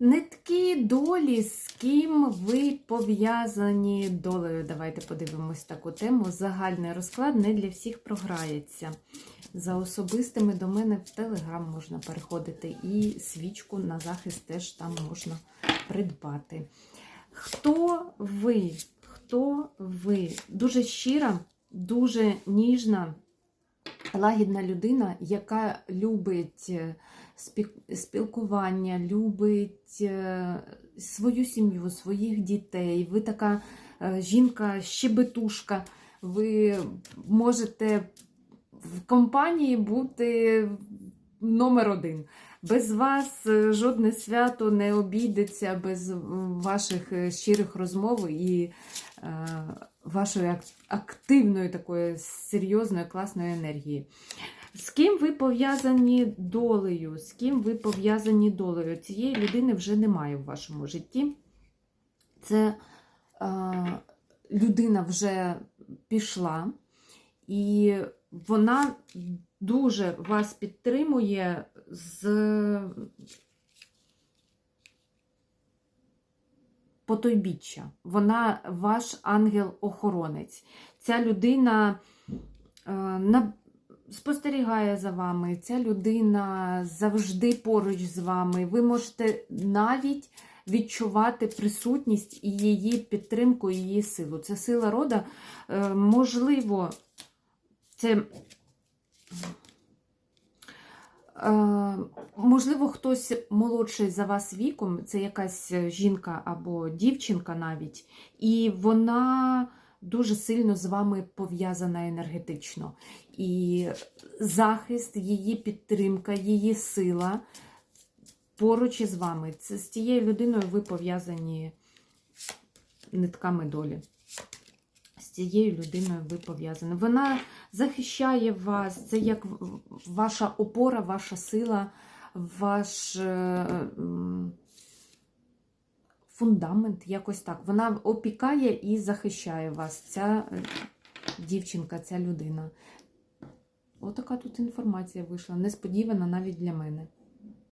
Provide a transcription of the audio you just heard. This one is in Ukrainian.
Нитки долі, з ким ви пов'язані долею. Давайте подивимось таку тему. Загальний розклад не для всіх програється. За особистими до мене в Телеграм можна переходити, і свічку на захист теж там можна придбати. Хто ви? Хто ви? Дуже щира, дуже ніжна, лагідна людина, яка любить е, спілкування, любить е, свою сім'ю, своїх дітей. Ви така е, жінка, щебетушка. Ви можете в компанії бути номер один. Без вас е, жодне свято не обійдеться без ваших е, щирих розмов і е, вашої активної, такої серйозної, класної енергії. З ким ви пов'язані долею? З ким ви пов'язані долею? Цієї людини вже немає в вашому житті. Це е, людина вже пішла, і вона дуже вас підтримує з потойбіччя. Вона ваш ангел-охоронець. Ця людина е, спостерігає за вами, ця людина завжди поруч з вами. Ви можете навіть відчувати присутність і її підтримку, і її силу. Це сила рода. Е, можливо, це. Е, Можливо, хтось молодший за вас віком, це якась жінка або дівчинка навіть, і вона дуже сильно з вами пов'язана енергетично. І захист, її підтримка, її сила поруч із вами. Це з тією людиною ви пов'язані нитками долі. Цією людиною ви пов'язані. Вона захищає вас, це як ваша опора, ваша сила, ваш е, фундамент, якось так. Вона опікає і захищає вас, ця е, дівчинка, ця людина. Отака тут інформація вийшла, несподівана навіть для мене.